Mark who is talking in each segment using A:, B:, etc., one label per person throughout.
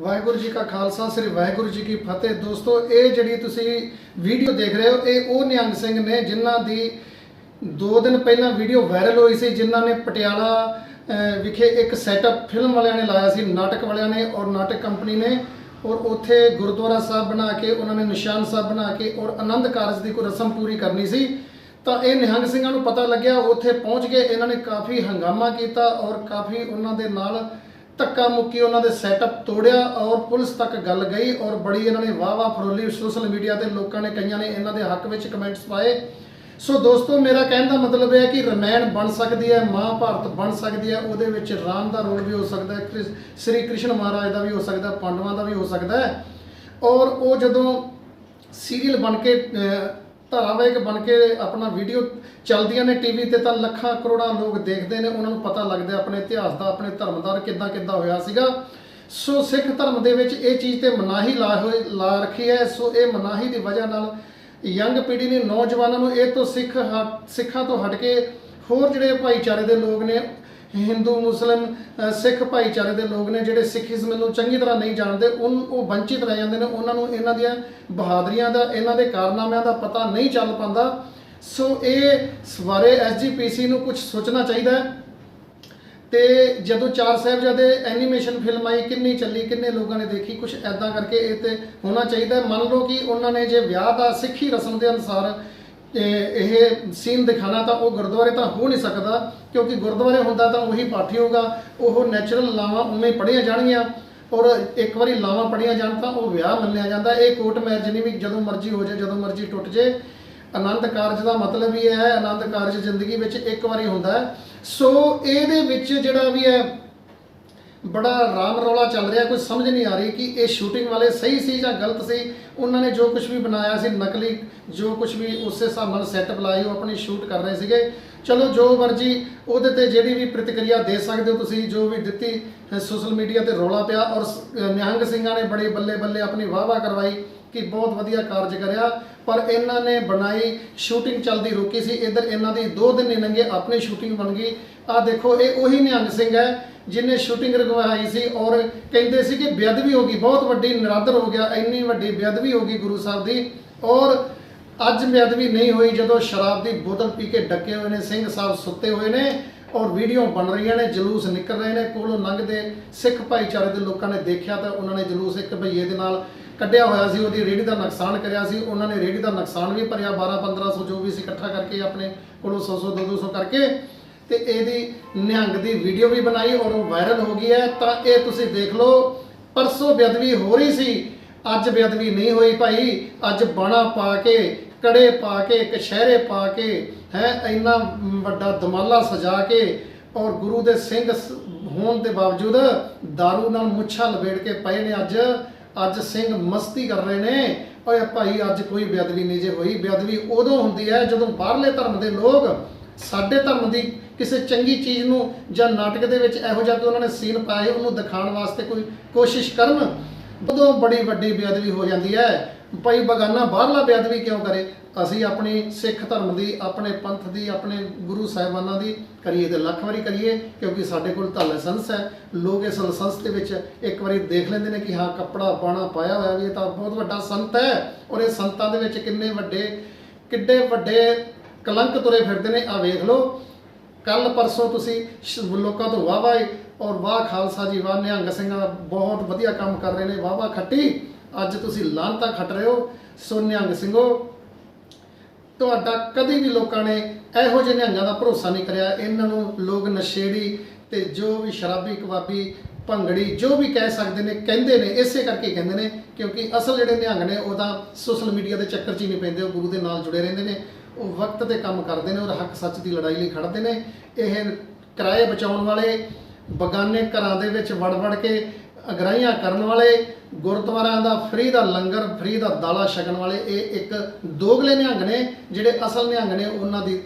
A: ਵਾਹਿਗੁਰੂ ਜੀ ਕਾ ਖਾਲਸਾ, ਸ੍ਰੀ ਵਾਹਿਗੁਰੂ ਜੀ ਕੀ ਫਤਿਹ। ਦੋਸਤੋ, ਇਹ ਜਿਹੜੀ ਤੁਸੀਂ ਵੀਡੀਓ ਦੇਖ ਰਹੇ ਹੋ, ਇਹ ਉਹ ਨਿਹੰਗ ਸਿੰਘ ਨੇ ਜਿਨ੍ਹਾਂ ਦੀ 2 ਦਿਨ ਪਹਿਲਾਂ ਵੀਡੀਓ ਵਾਇਰਲ ਹੋਈ ਸੀ, ਜਿਨ੍ਹਾਂ ਨੇ ਪਟਿਆਲਾ ਵਿਖੇ ਇੱਕ ਸੈਟਅਪ ਫਿਲਮ ਵਾਲਿਆਂ ਨੇ ਲਾਇਆ ਸੀ, ਨਾਟਕ ਵਾਲਿਆਂ ਨੇ ਔਰ ਨਾਟਕ ਕੰਪਨੀ ਨੇ। ਔਰ ਉੱਥੇ ਗੁਰਦੁਆਰਾ ਸਾਹਿਬ ਬਣਾ ਕੇ, ਉਹਨਾਂ ਨੇ ਨਿਸ਼ਾਨ ਸਾਹਿਬ ਬਣਾ ਕੇ ਔਰ ਆਨੰਦ ਕਾਰਜ ਦੀ ਕੋਈ ਰਸਮ ਪੂਰੀ ਕਰਨੀ ਸੀ। ਤਾਂ ਇਹ ਨਿਹੰਗ ਸਿੰਘਾਂ ਨੂੰ ਪਤਾ ਲੱਗਿਆ, ਉੱਥੇ ਪਹੁੰਚ ਕੇ ਇਹਨਾਂ ਨੇ ਕਾਫੀ ਹੰਗਾਮਾ ਕੀਤਾ ਔਰ ਕਾਫੀ ਉਹਨਾਂ ਦੇ ਨਾਲ ਧੱਕਾ ਮੁੱਕੀ ਉਹਨਾਂ ਦੇ ਸੈਟਅਪ ਤੋੜਿਆ ਔਰ ਪੁਲਿਸ ਤੱਕ ਗੱਲ ਗਈ ਔਰ ਬੜੀ ਇਹਨਾਂ ਨੇ ਵਾਹ ਵਾਹ ਫਰੋਲੀ ਸੋਸ਼ਲ ਮੀਡੀਆ ਤੇ ਲੋਕਾਂ ਨੇ ਕਈਆਂ ਨੇ ਇਹਨਾਂ ਦੇ ਹੱਕ ਵਿੱਚ ਕਮੈਂਟਸ ਪਾਏ। ਸੋ ਦੋਸਤੋ, ਮੇਰਾ ਕਹਿਣ ਦਾ ਮਤਲਬ ਇਹ ਹੈ ਕਿ ਰਮਾਇਣ ਬਣ ਸਕਦੀ ਹੈ, ਮਹਾਭਾਰਤ ਬਣ ਸਕਦੀ ਹੈ, ਉਹਦੇ ਵਿੱਚ ਰਾਮ ਦਾ ਰੋਲ ਵੀ ਹੋ ਸਕਦਾ ਹੈ ਸ੍ਰੀ ਕ੍ਰਿਸ਼ਨ ਮਹਾਰਾਜ ਦਾ ਵੀ ਹੋ ਸਕਦਾ, ਪਾਂਡਵਾਂ ਦਾ ਵੀ ਹੋ ਸਕਦਾ ਹੈ। ਔਰ ਉਹ ਜਦੋਂ ਸੀਰੀਅਲ ਬਣ ਕੇ ਧਾਰਾਵਾਹਿਕ ਬਣ ਕੇ ਆਪਣਾ ਵੀਡੀਓ ਚੱਲਦੀਆਂ ਨੇ ਟੀਵੀ ਤੇ ਤਾਂ ਲੱਖਾਂ ਕਰੋੜਾਂ ਲੋਕ ਦੇਖਦੇ ਨੇ, ਉਹਨਾਂ ਨੂੰ ਪਤਾ ਲੱਗਦਾ ਆਪਣੇ ਇਤਿਹਾਸ ਦਾ, ਆਪਣੇ ਧਰਮ ਦਾ ਕਿੱਦਾਂ ਕਿੱਦਾਂ ਹੋਇਆ ਸੀਗਾ। ਸੋ ਸਿੱਖ ਧਰਮ ਦੇ ਵਿੱਚ ਇਹ ਚੀਜ਼ ਤੇ ਮਨਾਹੀ ਲਾ ਹੋਏ ਲਾ ਰੱਖੀ ਹੈ। ਸੋ ਇਹ ਮਨਾਹੀ ਦੀ ਵਜ੍ਹਾ ਨਾਲ ਯੰਗ ਪੀੜ੍ਹੀ ਨੇ, ਨੌਜਵਾਨਾਂ ਨੂੰ ਇਹ ਤੋਂ ਸਿੱਖ ਹਟ- ਸਿੱਖਾਂ ਤੋਂ ਹਟ ਕੇ ਹੋਰ ਜਿਹੜੇ ਭਾਈਚਾਰੇ ਦੇ ਲੋਕ ਨੇ ਹਿੰਦੂ, ਮੁਸਲਿਮ ਸਿੱਖ ਭਾਈਚਾਰੇ ਦੇ ਲੋਕ ਨੇ ਜਿਹੜੇ ਸਿੱਖੀਜ਼ਮ ਨੂੰ ਚੰਗੀ ਤਰ੍ਹਾਂ ਨਹੀਂ ਜਾਣਦੇ, ਉਨ, ਉਹ ਵੰਚਿਤ ਰਹਿ ਜਾਂਦੇ ਨੇ। ਉਹਨਾਂ ਨੂੰ ਇਹਨਾਂ ਦੀਆਂ ਬਹਾਦਰੀਆਂ ਦਾ, ਇਹਨਾਂ ਦੇ ਕਾਰਨਾਮਿਆਂ ਦਾ ਪਤਾ ਨਹੀਂ ਚੱਲ ਪਾਉਂਦਾ। ਸੋ ਇਹ ਸਵਾਰੇ ਐਸਜੀਪੀਸੀ ਨੂੰ ਕੁਝ ਸੋਚਣਾ ਚਾਹੀਦਾ ਹੈ। ਤੇ ਜਦੋਂ ਚਾਰ ਸਾਹਿਬਜ਼ਾਦੇ ਐਨੀਮੇਸ਼ਨ ਫਿਲਮ ਆਈ, ਕਿੰਨੀ ਚੱਲੀ, ਕਿੰਨੇ ਲੋਕਾਂ ਨੇ ਦੇਖੀ ਕੁਝ ਐਦਾਂ ਕਰਕੇ ਇਹ ਤੇ ਹੋਣਾ ਚਾਹੀਦਾ ਮੰਨ ਲਓ ਕਿ ਉਹਨਾਂ ਨੇ ਜੇ ਵਿਆਹ ਦਾ ਸਿੱਖੀ ਰਸਮ ਦੇ ਅਨੁਸਾਰ ਇਹ ਸੀਨ ਦਿਖਾਣਾ ਤਾਂ ਉਹ ਗੁਰਦੁਆਰੇ ਤਾਂ ਹੋ ਨਹੀਂ ਸਕਦਾ, ਕਿਉਂਕਿ ਗੁਰਦੁਆਰੇ ਹੁੰਦਾ ਤਾਂ ਉਹੀ ਪਾਠੀ ਹੋਗਾ ਉਹ ਨੈਚੁਰਲ ਲਾਵਾਂ ਉਵੇਂ ਪੜ੍ਹੀਆਂ ਜਾਣਗੀਆਂ, ਔਰ ਇੱਕ ਵਾਰੀ ਲਾਵਾਂ ਪੜ੍ਹੀਆਂ ਜਾਣ ਤਾਂ ਉਹ ਵਿਆਹ ਮੰਨਿਆ ਜਾਂਦਾ, ਇਹ ਕੋਟ ਮੈਰਿਜ ਨਹੀਂ ਵੀ ਜਦੋਂ ਮਰਜ਼ੀ ਹੋ ਜਾਏ, ਜਦੋਂ ਮਰਜ਼ੀ ਟੁੱਟ ਜੇ ਆਨੰਦ ਕਾਰਜ ਦਾ ਮਤਲਬ ਹੀ ਇਹ ਹੈ, ਆਨੰਦ ਕਾਰਜ ਜ਼ਿੰਦਗੀ ਵਿੱਚ ਇੱਕ ਵਾਰੀ ਹੁੰਦਾ ਸੋ ਇਹਦੇ ਵਿੱਚ ਜਿਹੜਾ ਵੀ ਹੈ ਬੜਾ ਰਾਮ ਰੌਲਾ ਚੱਲ ਰਿਹਾ, ਕੋਈ ਸਮਝ ਨਹੀਂ ਆ ਰਹੀ ਕਿ ਇਹ ਸ਼ੂਟਿੰਗ ਵਾਲੇ ਸਹੀ ਸੀ ਜਾਂ ਗਲਤ ਸੀ। ਉਹਨਾਂ ਨੇ ਜੋ ਕੁਝ ਵੀ ਬਣਾਇਆ ਸੀ, ਨਕਲੀ ਜੋ ਕੁਝ ਵੀ ਉਸੇ ਹਿਸਾਬ ਨਾਲ ਸੈਟਅਪ ਲਾਈ, ਉਹ ਆਪਣੀ ਸ਼ੂਟ ਕਰ ਰਹੇ ਸੀਗੇ। ਚਲੋ, ਜੋ ਮਰਜ਼ੀ ਉਹਦੇ ਤੇ ਜਿਹੜੀ ਵੀ ਪ੍ਰਤੀਕਿਰਿਆ ਦੇ ਸਕਦੇ ਹੋ ਤੁਸੀਂ, ਜੋ ਵੀ ਦਿੱਤੀ ਸੋਸ਼ਲ ਮੀਡੀਆ ਤੇ ਰੌਲਾ ਪਿਆ ਔਰ ਨਿਹੰਗ ਸਿੰਘਾਂ ਨੇ ਬੜੇ ਬੱਲੇ ਬੱਲੇ ਆਪਣੀ ਵਾਹ-ਵਾਹ ਕਰਵਾਈ। ਕਿ ਬਹੁਤ ਵਧੀਆ ਕਾਰਜ ਕਰਿਆ, ਪਰ ਇਹਨਾਂ ਨੇ ਬਣਾਈ ਸ਼ੂਟਿੰਗ ਚੱਲਦੀ ਰੋਕੀ ਸੀ, ਇਧਰ ਇਹਨਾਂ ਦੀ 2 ਦਿਨ ਨਹੀਂ ਲੰਘੇ ਆਪਣੀ ਸ਼ੂਟਿੰਗ ਬਣ ਗਈ। ਆ ਦੇਖੋ, ਇਹ ਉਹੀ ਨਿਹੰਗ ਸਿੰਘ ਹੈ ਜਿਨੇ ਸ਼ੂਟਿੰਗ ਰਗਵਾਈ ਸੀ ਔਰ ਕਹਿੰਦੇ ਸੀ ਕਿ ਬੇਅਦਬੀ ਹੋ ਗਈ, ਬਹੁਤ ਵੱਡੀ ਨਿਰਾਦਰ ਹੋ ਗਿਆ, ਇੰਨੀ ਵੱਡੀ ਬੇਅਦਬੀ ਹੋ ਗਈ ਗੁਰੂ ਸਾਹਿਬ ਦੀ। ਔਰ ਅੱਜ ਬੇਅਦਬੀ ਨਹੀਂ ਹੋਈ ਜਦੋਂ ਸ਼ਰਾਬ ਦੀ ਬੋਤਲ ਪੀ ਕੇ ਡੱਕੇ ਹੋਏ ਨੇ, ਸਿੰਘ ਸਾਹਿਬ ਸੁੱਤੇ ਹੋਏ ਨੇ ਔਰ ਵੀਡੀਓ ਬਣ ਰਹੀਆਂ ਨੇ, ਜਲੂਸ ਨਿਕਲ ਰਹੇ ਨੇ, ਕੋਲੋਂ ਲੰਘਦੇ ਸਿੱਖ ਭਾਈਚਾਰੇ ਦੇ ਲੋਕਾਂ ਨੇ ਦੇਖਿਆ ਤਾਂ ਉਹਨਾਂ ਨੇ ਜਲੂਸ ਇੱਕ ਭਈਏ ਦੇ ਨਾਲ ਕੱਢਿਆ ਹੋਇਆ ਸੀ, ਉਹਦੀ ਰੇੜੀ ਦਾ ਨੁਕਸਾਨ ਕਰਿਆ ਸੀ, ਉਹਨਾਂ ਨੇ ਰੇੜੀ ਦਾ ਨੁਕਸਾਨ ਵੀ ਭਰਿਆ 12 1500 ਜੋ ਵੀ ਸੀ ਇਕੱਠਾ ਕਰਕੇ ਆਪਣੇ ਕੋਲੋਂ 100 100 200 ਕਰਕੇ, ਤੇ ਇਹਦੀ ਨਿਹੰਗ ਦੀ ਵੀਡੀਓ ਵੀ ਬਣਾਈ ਔਰ ਉਹ ਵਾਇਰਲ ਹੋ ਗਈ ਹੈ। ਤਾਂ ਇਹ ਤੁਸੀਂ ਦੇਖ ਲਓ, ਪਰਸੋਂ ਬੇਅਦਬੀ ਹੋ ਰਹੀ ਸੀ, ਅੱਜ ਬੇਅਦਬੀ ਨਹੀਂ ਹੋਈ ਭਾਈ, ਅੱਜ ਬਾਣਾ ਪਾ ਕੇ, ਕੜੇ ਪਾ ਕੇ, ਕਛਹਿਰੇ ਪਾ ਕੇ, ਹੈ, ਇੰਨਾ ਵੱਡਾ ਦਮਾਲਾ ਸਜਾ ਕੇ ਔਰ ਗੁਰੂ ਦੇ ਸਿੰਘ ਹੋਣ ਦੇ ਬਾਵਜੂਦ दारू ਨਾਲ ਮੁੱਛਾਂ ਲਵੇੜ ਕੇ ਪਏ ਨੇ ਅੱਜ। ਅੱਜ ਸਿੰਘ ਮਸਤੀ ਕਰ ਰਹੇ ਨੇ। ਓਏ ਭਾਈ, ਅੱਜ ਕੋਈ ਬੇਅਦਬੀ ਨਹੀਂ ਜੇ ਹੋਈ। ਬੇਅਦਬੀ ਉਦੋਂ ਹੁੰਦੀ ਹੈ ਜਦੋਂ ਬਾਹਰਲੇ ਧਰਮ ਦੇ ਲੋਕ ਸਾਡੇ ਧਰਮ ਦੀ ਕਿਸੇ ਚੰਗੀ ਚੀਜ਼ ਨੂੰ ਜਾਂ ਨਾਟਕ ਦੇ ਵਿੱਚ ਇਹੋ ਜਿਹਾ ਕਿ ਉਹਨਾਂ ਨੇ ਸੀਨ ਪਾਏ, ਉਹਨੂੰ ਦਿਖਾਉਣ ਵਾਸਤੇ ਕੋਈ ਕੋਸ਼ਿਸ਼ ਕਰਨ, ਉਦੋਂ ਬੜੀ ਵੱਡੀ ਬੇਅਦਬੀ ਹੋ ਜਾਂਦੀ ਹੈ। ਭਾਈ ਬਗਾਨਾ ਬਾਹਰਲਾ ਬੇਅਦਬੀ ਕਿਉਂ ਕਰੇ? ਅਸੀਂ ਆਪਣੀ ਸਿੱਖ ਧਰਮ ਦੀ, ਆਪਣੇ ਪੰਥ ਦੀ, ਆਪਣੇ ਗੁਰੂ ਸਾਹਿਬਾਨਾਂ ਦੀ ਕਰੀਏ ਤੇ ਲੱਖ ਵਾਰੀ ਕਰੀਏ, ਕਿਉਂਕਿ ਸਾਡੇ ਕੋਲ ਤਾਂ ਲਾਇਸੈਂਸ ਹੈ। ਲੋਕ ਇਸ ਲਾਇਸੈਂਸ ਦੇ ਵਿੱਚ ਇੱਕ ਵਾਰੀ ਦੇਖ ਲੈਂਦੇ ਨੇ ਕਿ ਹਾਂ, ਕੱਪੜਾ ਬਾਣਾ ਪਾਇਆ ਹੋਇਆ ਵੀ ਇਹ ਤਾਂ ਬਹੁਤ ਵੱਡਾ ਸੰਤ ਹੈ। ਔਰ ਇਹ ਸੰਤਾਂ ਦੇ ਵਿੱਚ ਕਿੰਨੇ ਵੱਡੇ, ਕਿੱਡੇ ਵੱਡੇ ਕਲੰਕ ਤੁਰੇ ਫਿਰਦੇ ਨੇ। ਆ ਵੇਖ ਲਓ ਕੱਲ ਪਰਸੋਂ ਤੁਸੀਂ ਲੋਕਾਂ ਤੋਂ ਵਾਹ ਵਾਹ ਔਰ ਵਾਹ ਖਾਲਸਾ ਜੀ, ਵਾਹ ਨਿਹੰਗ ਸਿੰਘਾਂ ਬਹੁਤ ਵਧੀਆ ਕੰਮ ਕਰ ਰਹੇ ਨੇ ਵਾਹ ਵਾਹ ਖੱਟੀ। ਅੱਜ ਤੁਸੀਂ ਲਾਂਤਾ ਖੱਟ ਰਹੇ ਹੋ ਸੋ ਨਿਹੰਗ ਸਿੰਘੋ। ਤੁਹਾਡਾ ਕਦੇ ਵੀ ਲੋਕਾਂ ਨੇ ਇਹੋ ਜਿਹੇ ਨਿਹੰਗਾਂ ਦਾ ਭਰੋਸਾ ਨਹੀਂ ਕਰਿਆ। ਇਹਨਾਂ ਨੂੰ ਲੋਕ ਨਸ਼ੇੜੀ ਤੇ ਜੋ ਵੀ ਸ਼ਰਾਬੀ, ਕਬਾਬੀ, ਭੰਗੜੀ, ਜੋ ਵੀ ਕਹਿ ਸਕਦੇ ਨੇ, ਕਹਿੰਦੇ ਨੇ, ਇਸੇ ਕਰਕੇ ਕਹਿੰਦੇ ਨੇ, ਕਿਉਂਕਿ ਅਸਲ ਜਿਹੜੇ ਨਿਹੰਗ ਨੇ, ਉਹ ਤਾਂ ਸੋਸ਼ਲ ਮੀਡੀਆ ਦੇ ਚੱਕਰ 'ਚ ਹੀ ਨਹੀਂ ਪੈਂਦੇ, ਉਹ ਗੁਰੂ ਦੇ ਨਾਲ ਜੁੜੇ ਰਹਿੰਦੇ ਨੇ। ਉਹ ਵਕਤ ਤੇ ਕੰਮ ਕਰਦੇ ਨੇ, ਔਰ ਹੱਕ ਸੱਚ ਦੀ ਲੜਾਈ ਲਈ ਖੜਦੇ ਨੇ। ਇਹ ਕਿਰਾਏ ਬਚਾਉਣ ਵਾਲੇ ਬਗਾਨੇ ਘਰਾਂ ਦੇ ਵਿੱਚ ਵੜ ਵੜ ਕੇ ਅਗਰਾਈਆਂ ਕਰਨ ਵਾਲੇ, ਗੁਰਦੁਆਰਿਆਂ ਦਾ ਫ੍ਰੀ ਦਾ ਲੰਗਰ, ਫ੍ਰੀ ਦਾ ਦਾਲਾ ਛਕਣ ਵਾਲੇ, ਇਹ ਇੱਕ ਦੋਗਲੇ ਨਿਹੰਗ ਨੇ, ਜਿਹੜੇ ਅਸਲ ਨਿਹੰਗ ਨੇ, ਉਹਨਾਂ ਦੀ,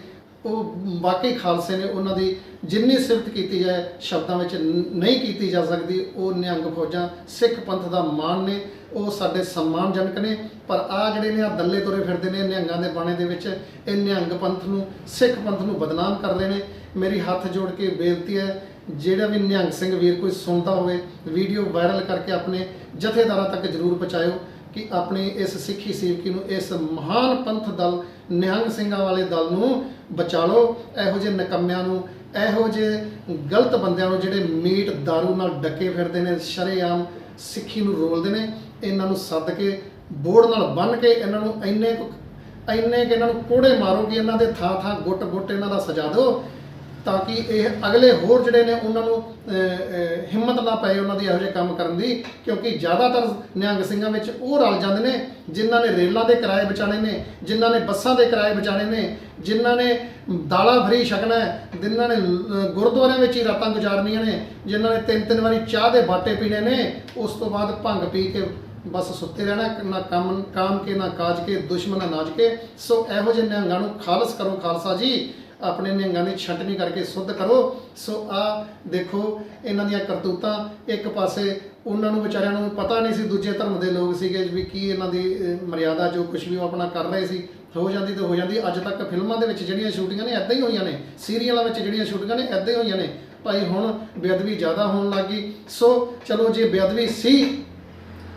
A: ਉਹ ਵਾਕਈ ਖਾਲਸੇ ਨੇ, ਉਹਨਾਂ ਦੀ ਜਿੰਨੀ ਸਿਫਤ ਕੀਤੀ ਜਾਏ, ਸ਼ਬਦਾਂ ਵਿੱਚ ਨਹੀਂ ਕੀਤੀ ਜਾ ਸਕਦੀ, ਉਹ ਨਿਹੰਗ ਫੌਜਾਂ, ਸਿੱਖ ਪੰਥ ਦਾ ਮਾਣ ਨੇ, ਉਹ ਸਾਡੇ ਸਨਮਾਨਜਨਕ ਨੇ, ਪਰ ਆ ਜਿਹੜੇ ਨੇ, ਆ ਦੱਲੇ ਤੁਰੇ ਫਿਰਦੇ ਨੇ, ਨਿਹੰਗਾਂ ਦੇ ਬਾਣੇ ਦੇ ਵਿੱਚ, ਇਹ ਨਿਹੰਗ ਪੰਥ ਨੂੰ, ਸਿੱਖ ਪੰਥ ਨੂੰ ਬਦਨਾਮ ਕਰਦੇ ਨੇ। ਮੇਰੀ ਹੱਥ ਜੋੜ ਕੇ ਬੇਨਤੀ ਹੈ ਜਿਹੜਾ ਵੀ ਨਿਹੰਗ ਸਿੰਘ ਵੀਰ ਕੋਈ ਸੁਣਦਾ ਹੋਵੇ, ਵੀਡੀਓ ਵਾਇਰਲ ਕਰਕੇ ਆਪਣੇ ਜਥੇਦਾਰਾਂ ਤੱਕ ਜਰੂਰ ਪਹੁੰਚਾਇਓ ਕਿ ਆਪਣੀ ਇਸ ਸਿੱਖੀ ਸੇਵਕੀ ਨੂੰ, ਇਸ ਮਹਾਨ ਪੰਥ ਦਲ, ਨਿਹੰਗ ਸਿੰਘਾਂ ਵਾਲੇ ਦਲ ਨੂੰ ਬਚਾ ਲਓ ਇਹੋ ਜਿਹੇ ਨਕੰਮਿਆਂ ਨੂੰ, ਇਹੋ ਜਿਹੇ ਗਲਤ ਬੰਦਿਆਂ ਨੂੰ ਜਿਹੜੇ ਮੀਟ दारू ਨਾਲ ਡੱਕੇ ਫਿਰਦੇ ਨੇ, ਸ਼ਰੇਆਮ ਸਿੱਖੀ ਨੂੰ ਰੋਲਦੇ ਨੇ, ਇਹਨਾਂ ਨੂੰ ਸੱਦ ਕੇ, ਬੋੜ ਨਾਲ ਬੰਨ ਕੇ ਇਹਨਾਂ ਨੂੰ ਇੰਨੇ ਕੁ ਇੰਨੇ ਕਿ ਇਹਨਾਂ ਨੂੰ ਕੋੜੇ ਮਾਰੋ ਕਿ ਇਹਨਾਂ ਦੇ ਥਾਂ ਥਾਂ ਗੁੱਟ ਗੁੱਟ ਇਹਨਾਂ ਦਾ ਸਜਾ ਦਿਓ। ਤਾਂ ਕਿ ਇਹ ਅਗਲੇ ਹੋਰ ਜਿਹੜੇ ਨੇ ਉਹਨਾਂ ਨੂੰ ਹਿੰਮਤ ਨਾ ਪਏ ਉਹਨਾਂ ਦੀ ਇਹੋ ਜਿਹੇ ਕੰਮ ਕਰਨ ਦੀ, ਕਿਉਂਕਿ ਜ਼ਿਆਦਾਤਰ ਨਿਹੰਗ ਸਿੰਘਾਂ ਵਿੱਚ ਉਹ ਰਲ ਜਾਂਦੇ ਨੇ ਜਿਨ੍ਹਾਂ ਨੇ ਰੇਲਾਂ ਦੇ ਕਿਰਾਏ ਬਚਾਣੇ ਨੇ, ਜਿਨ੍ਹਾਂ ਨੇ ਬੱਸਾਂ ਦੇ ਕਿਰਾਏ ਬਚਾਣੇ ਨੇ, ਜਿਨ੍ਹਾਂ ਨੇ ਦਾਲਾਂ ਫਰੀ ਛਕਣਾ ਹੈ, ਜਿਨ੍ਹਾਂ ਨੇ ਗੁਰਦੁਆਰਿਆਂ ਵਿੱਚ ਹੀ ਰਾਤਾਂ ਗੁਜ਼ਾਰਨੀਆਂ ਨੇ, ਜਿਨ੍ਹਾਂ ਨੇ ਤਿੰਨ ਤਿੰਨ ਵਾਰੀ ਚਾਹ ਦੇ ਬਾਟੇ ਪੀਣੇ ਨੇ, ਉਸ ਤੋਂ ਬਾਅਦ ਭੰਗ ਪੀ ਕੇ ਬਸ ਸੁੱਤੇ ਰਹਿਣਾ, ਨਾ ਕੰਮ, ਕਾਮ ਕੇ, ਨਾ ਕਾਜ ਕੇ, ਦੁਸ਼ਮਣ ਨਾਜ ਕੇ। ਸੋ ਇਹੋ ਜਿਹੇ ਨਿਹੰਗਾਂ ਨੂੰ ਖਾਲਸ ਕਰੋ ਖਾਲਸਾ ਜੀ। ਆਪਣੇ ਨਿਹੰਗਾਂ ਦੀ ਛਟਨੀ ਕਰਕੇ ਸੁੱਧ ਕਰੋ। ਸੋ ਆ ਦੇਖੋ ਇਹਨਾਂ ਦੀਆਂ ਕਰਤੂਤਾਂ। ਇੱਕ ਪਾਸੇ ਉਹਨਾਂ ਨੂੰ ਵਿਚਾਰਿਆਂ ਨੂੰ ਪਤਾ ਨਹੀਂ ਸੀ, ਦੂਜੇ ਧਰਮ ਦੇ ਲੋਕ ਸੀਗੇ ਵੀ ਕੀ ਇਹਨਾਂ ਦੀ ਮਰਿਆਦਾ ਜੋ ਕੁਝ ਵੀ ਉਹ ਆਪਣਾ ਕਰ ਰਹੇ ਸੀ। ਹੋ ਜਾਂਦੀ ਤਾਂ ਹੋ ਜਾਂਦੀ। ਅੱਜ ਤੱਕ ਫਿਲਮਾਂ ਦੇ ਵਿੱਚ ਜਿਹੜੀਆਂ ਸ਼ੂਟਿੰਗਾਂ ਨੇ ਐਦਾਂ ਹੀ ਹੋਈਆਂ ਨੇ। ਸੀਰੀਅਲਾਂ ਵਿੱਚ ਜਿਹੜੀਆਂ ਸ਼ੂਟਿੰਗਾਂ ਨੇ ਐਦਾਂ ਹੀ ਹੋਈਆਂ ਨੇ। ਭਾਈ ਹੁਣ ਬੇਅਦਬੀ ਜ਼ਿਆਦਾ ਹੋਣ ਲੱਗੀ ਸੋ ਚਲੋ ਜੇ ਬੇਅਦਬੀ ਸੀ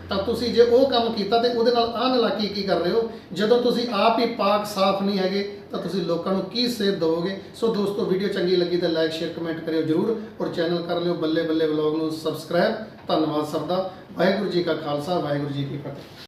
A: ਤਾਂ ਤੁਸੀਂ ਜੇ ਉਹ ਕੰਮ ਕੀਤਾ ਤੇ ਉਹਦੇ ਨਾਲ ਆਹ ਨਲਾਕੀ ਕੀ ਕਰ ਰਹੇ ਹੋ? ਜਦੋਂ ਤੁਸੀਂ ਆਪ ਹੀ ਪਾਕ ਸਾਫ਼ ਨਹੀਂ ਹੈਗੇ, ਤਾਂ ਤੁਸੀਂ ਲੋਕਾਂ ਨੂੰ ਕੀ ਸੇਧ ਦਿਓਗੇ ਸੋ ਦੋਸਤੋ, ਵੀਡੀਓ ਚੰਗੀ ਲੱਗੀ ਤਾਂ ਲਾਈਕ ਸ਼ੇਅਰ ਕਮੈਂਟ ਕਰਿਓ ਜਰੂਰ ਔਰ ਚੈਨਲ ਕਰ ਲਿਓ ਬੱਲੇ ਬੱਲੇ ਵਲੌਗ ਨੂੰ ਸਬਸਕ੍ਰਾਈਬ ਧੰਨਵਾਦ ਸਭ ਦਾ। ਵਾਹਿਗੁਰੂ ਜੀ ਕਾ ਖਾਲਸਾ, ਵਾਹਿਗੁਰੂ ਜੀ ਕੀ ਫਤਿਹ।